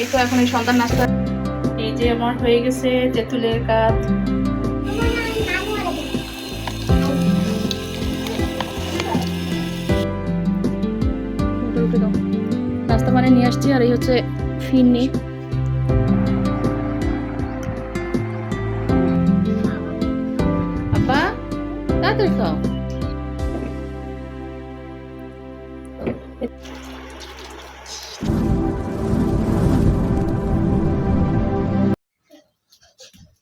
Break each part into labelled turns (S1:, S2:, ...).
S1: এই তো এখন এই সন্তান নাস্তা। এই যে আমার হয়ে গেছে তেঁতুলের কাজ নাস্তা মানে নিয়ে আসছি আর এই হচ্ছে ফিরনি। আব্বা তাড়াতাড়ি খাও।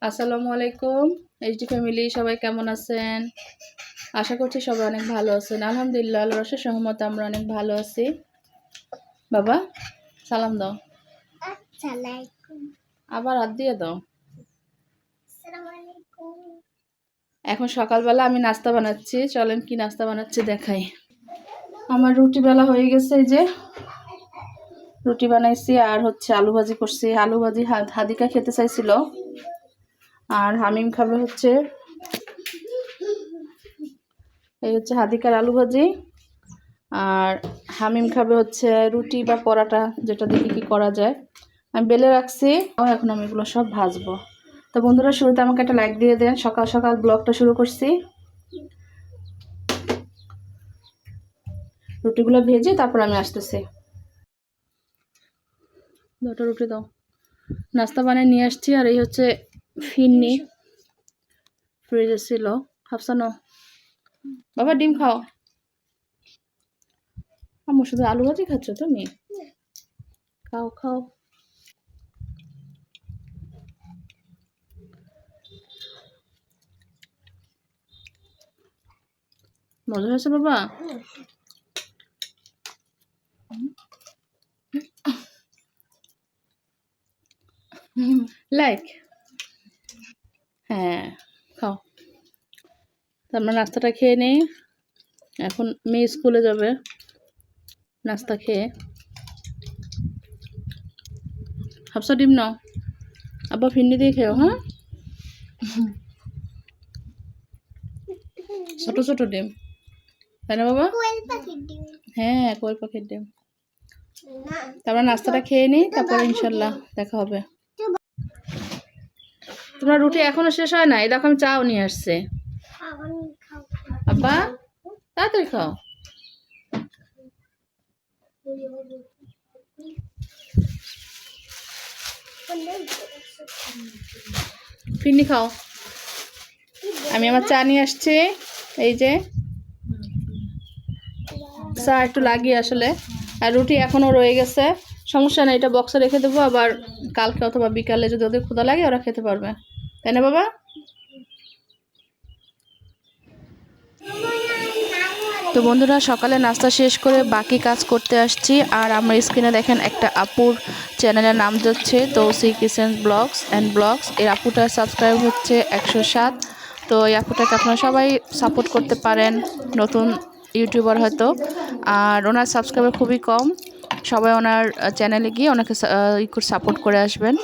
S1: আসসালামু আলাইকুম এইচডি ফ্যামিলি সবাই কেমন আছেন? আশা করছি সবাই অনেক ভালো আছেন। আলহামদুলিল্লাহ আল্লাহ রসের সহমত আমরা অনেক ভালো আছি। বাবা সালাম দাও। আবার হাত দিয়ে দাও। এখন সকালবেলা আমি নাস্তা বানাচ্ছি চলেন কি নাস্তা বানাচ্ছি দেখাই। আমার রুটি বেলা হয়ে গেছে এই যে রুটি বানাইছি আর হচ্ছে আলু ভাজি করছি। আলু ভাজি হাদিকা খেতে চাইছিল। আর হামিম খাবে হচ্ছে এই হচ্ছে হাদিকার আলু ভাজি। আর হামিম খাবে হচ্ছে রুটি বা পরাটা, যেটা দেখি কি করা যায়। আমি বেলে রাখছি এখন আমি এগুলো সব ভাজবো। তো বন্ধুরা, শুরুতে আমাকে একটা লাইক দিয়ে দেন। সকাল সকাল ব্লগটা শুরু করছি। রুটিগুলো ভেজে তারপর আমি আসতেছি। দুটো রুটি দাও। নাস্তা বানিয়ে নিয়ে আসছি, আর এই হচ্ছে ফিরনি। ফ্রিজে ছিল হাফসানো বাবা ডিম খাও। আমার শুধু আলু ভাজি খাচ্ছ তুমি? খাও খাও। মজা হয়েছে বাবা? লাইক। হ্যাঁ খাও। আমরা নাস্তাটা খেয়ে নেই। এখন মেয়ে স্কুলে যাবে। নাস্তা খেয়ে। হাফসা ডিম নাও। আব্বা ফিন্নি দিয়ে খেও হ্যাঁ? ছোট ছোট ডিম। তাই না বাবা? হ্যাঁ কোয়েল পাখির ডিম। তারপর নাস্তাটা খেয়ে নিই, তারপরে ইনশাল্লাহ দেখা হবে। তোমার রুটি এখনও শেষ হয় না এই দেখো, আমি চাও নিয়ে আসছে। আব্বা, তাড়াতাড়ি খাও। ফিরনি খাও। আমি আমার চা নিয়ে আসছি। এই যে। চা একটু লাগিয়ে আসলে। আর রুটি এখনও রয়ে গেছে। সমস্যা নেই, এটা বক্সে রেখে দেবো, আবার কালকে অথবা বিকালে যদি ওদের ক্ষুদা লাগে, ওরা খেতে পারবে। তাই না বাবা? তো বন্ধুরা, সকালে নাস্তা শেষ করে বাকি কাজ করতে আসছি। আর আমার স্ক্রিনে দেখেন একটা আপুর চ্যানেলের নাম যাচ্ছে তো C kitchen blogs and blogs. এই আপুটার সাবস্ক্রাইব হচ্ছে একশো সাত। তো এই আপুটাকে আপনারা সবাই সাপোর্ট করতে পারেন, নতুন ইউটিউবার হয়তো। আর ওনার সাবস্ক্রাইবার খুবই কম। সবাই ওনার চ্যানেলে গিয়ে ওনাকে সাপোর্ট করে আসবেন।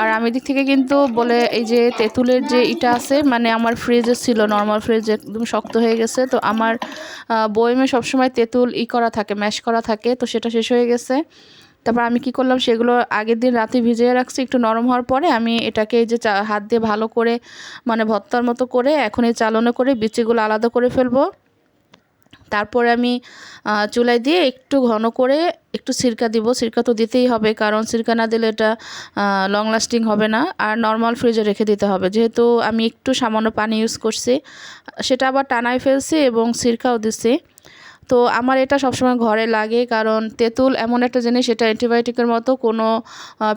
S1: আর আমি দিক থেকে কিন্তু বলে, এই যে তেঁতুলের যে ইটা আছে মানে আমার ফ্রিজে ছিল নর্মাল ফ্রিজ একদম শক্ত হয়ে গেছে, তো আমার বয়মে সবসময় তেঁতুল ই করা থাকে ম্যাশ করা থাকে, তো সেটা শেষ হয়ে গেছে। তারপর আমি কি করলাম, সেগুলো আগের দিন রাতে ভিজিয়ে রাখছি, একটু নরম হওয়ার পরে আমি এটাকে এই যে হাত দিয়ে ভালো করে মানে ভত্তার মতো করে, এখন এই চালনা করে বিচিগুলো আলাদা করে ফেলব। তারপরে আমি চুলায় দিয়ে একটু ঘন করে একটু সিরকা দিব। সিরকা তো দিতেই হবে, কারণ সিরকা না দিলে এটা লং লাস্টিং হবে না। আর নর্মাল ফ্রিজে রেখে দিতে হবে। যেহেতু আমি একটু সামান্য পানি ইউজ করছি, সেটা আবার টানায় ফেলছি এবং সিরকাও দিছি তো আমার এটা সবসময় ঘরে লাগে, কারণ তেঁতুল এমন একটা জিনিস, এটা অ্যান্টিবায়োটিকের মতো কোনো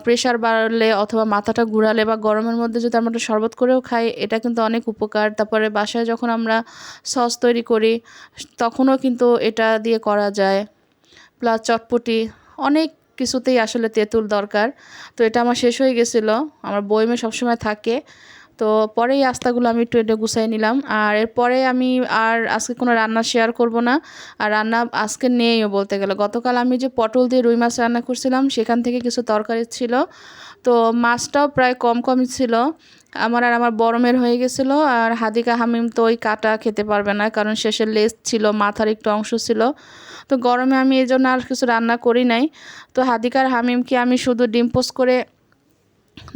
S1: প্রেশার বাড়লে অথবা মাথাটা ঘুরালে বা গরমের মধ্যে যদি আমরা শরবত করেও খাই, এটা কিন্তু অনেক উপকার। তারপরে বাসায় যখন আমরা সস তৈরি করি, তখনও কিন্তু এটা দিয়ে করা যায়। প্লাস চটপটি, অনেক কিছুতেই আসলে তেঁতুল দরকার। তো এটা আমার শেষ হয়ে গেছিল, আমার বইমে সবসময় থাকে। তো পরে এই আস্তাগুলো আমি একটু এটা গুছাই নিলাম। আর এরপরে আমি আর আজকে কোনো রান্না শেয়ার করব না। আর রান্না আজকে নেইও বলতে গেলে। গতকাল আমি যে পটল দিয়ে রুই মাছ রান্না করছিলাম, সেখান থেকে কিছু তরকারি ছিল। তো মাছটাও প্রায় কম কমই ছিল। আমার আর আমার বরমের হয়ে গেছিল। আর হাদিকা হামিম তো ওই কাটা খেতে পারবে না, কারণ শেষের লেজ ছিল, মাথার একটু অংশ ছিল। তো গরমে আমি এই জন্য আর কিছু রান্না করি নাই। তো হাদিকার হামিমকে আমি শুধু ডিম পোস্ট করে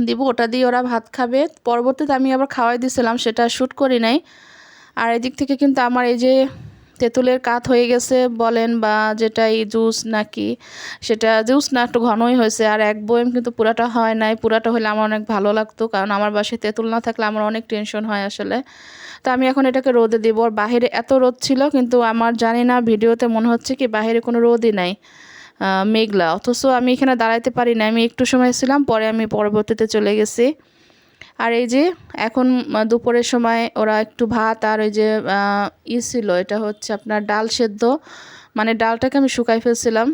S1: দিব, ওটা দিয়ে ওরা ভাত খাবে। পরবর্তীতে আমি আবার খাওয়াই দিয়েছিলাম সেটা শ্যুট করি নাই। আর এদিক থেকে কিন্তু আমার এই যে তেঁতুলের কাত হয়ে গেছে বলেন বা যেটা এই জুস নাকি, সেটা জুস না, একটু ঘনই হয়েছে। আর এক বয়েম কিন্তু পুরাটা হয় নাই। পুরাটা হলে আমার অনেক ভালো লাগতো, কারণ আমার বাসায় তেঁতুল না থাকলে আমার অনেক টেনশন হয় আসলে। তো আমি এখন এটাকে রোদে দিব। আর বাহিরে এত রোদ ছিল, কিন্তু আমার জানি না, ভিডিওতে মনে হচ্ছে কি বাহিরে কোনো রোদই নাই। মেঘলা। অথচ আমি এখানে দাঁড়াইতে পারি না আমি একটু সময় ছিলাম, পরে আমি পরবর্তীতে চলে গেছি। আর এই যে, এখন দুপুরের সময় ওরা একটু ভাত আর ওই যে ই ছিল, এটা হচ্ছে আপনার ডাল সেদ্ধ। মানে ডালটাকে আমি শুকাই ফেলছিলাম।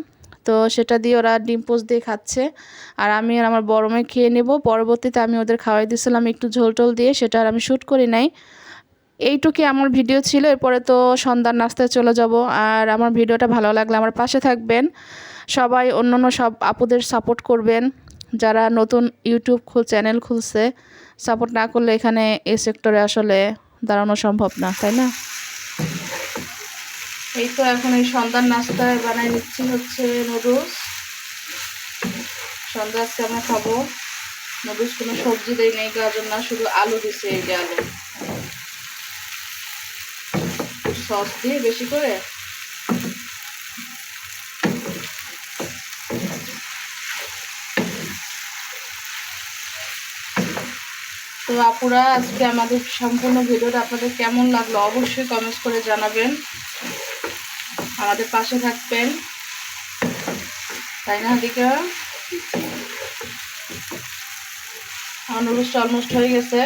S1: তো সেটা দিয়ে ওরা ডিম পোস্ট দিয়ে খাচ্ছে। আর আমি আর আমার বড় মেয়ে খেয়ে নেব। পরবর্তীতে আমি ওদের খাওয়াই দিয়েছিলাম একটু ঝোল টোল দিয়ে, সেটা আর আমি শ্যুট করি নাই। এইটুকুই আমার ভিডিও ছিল। এরপরে তো সন্ধ্যার নাস্তায় চলে যাব। আর আমার ভিডিওটা ভালো লাগলে আমার পাশে থাকবেন। সবাই অন্য অন্য সব আপুদের সাপোর্ট করবেন। যারা নতুন ইউটিউব খুল চ্যানেল খুলছে সাপোর্ট না করলে এখানে এ সেক্টরে আসলে দাঁড়ানো সম্ভব না, তাই না? এই তো এখন এই সন্ধ্যার নাস্তায় বানাই নিচ্ছি হচ্ছে নুডলস। সন্ধ্যা আজকে আমরা খাব। নুডলস কোনো সবজি দেই নেই, গাজর না, শুধু আলু দিছে এই যে আলু। সস দিয়ে বেশি করে তো আপুরা, আজকে আমাদের সম্পূর্ণ ভিডিওটা আপনাদের কেমন লাগল অবশ্যই কমেন্টস করে জানাবেন। আমাদের পাশে থাকবেন। তাই না হাদিকা আমার অলমোস্ট হয়ে গেছে।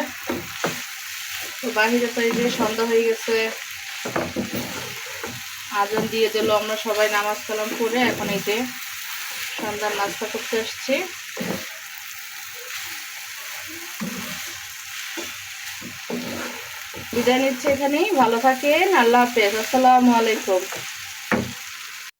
S1: তো বাহিরে তো যে সন্ধ্যা হয়ে গেছে। আজান দিয়ে দিল, আমরা সবাই নামাজ কালাম করে এখন এই যে সন্ধ্যার নাস্তা করতে আসছি। বিদায় নিচ্ছে এখানেই। ভালো থাকেন। আল্লাহ হাফেজ। আসসালামু আলাইকুম।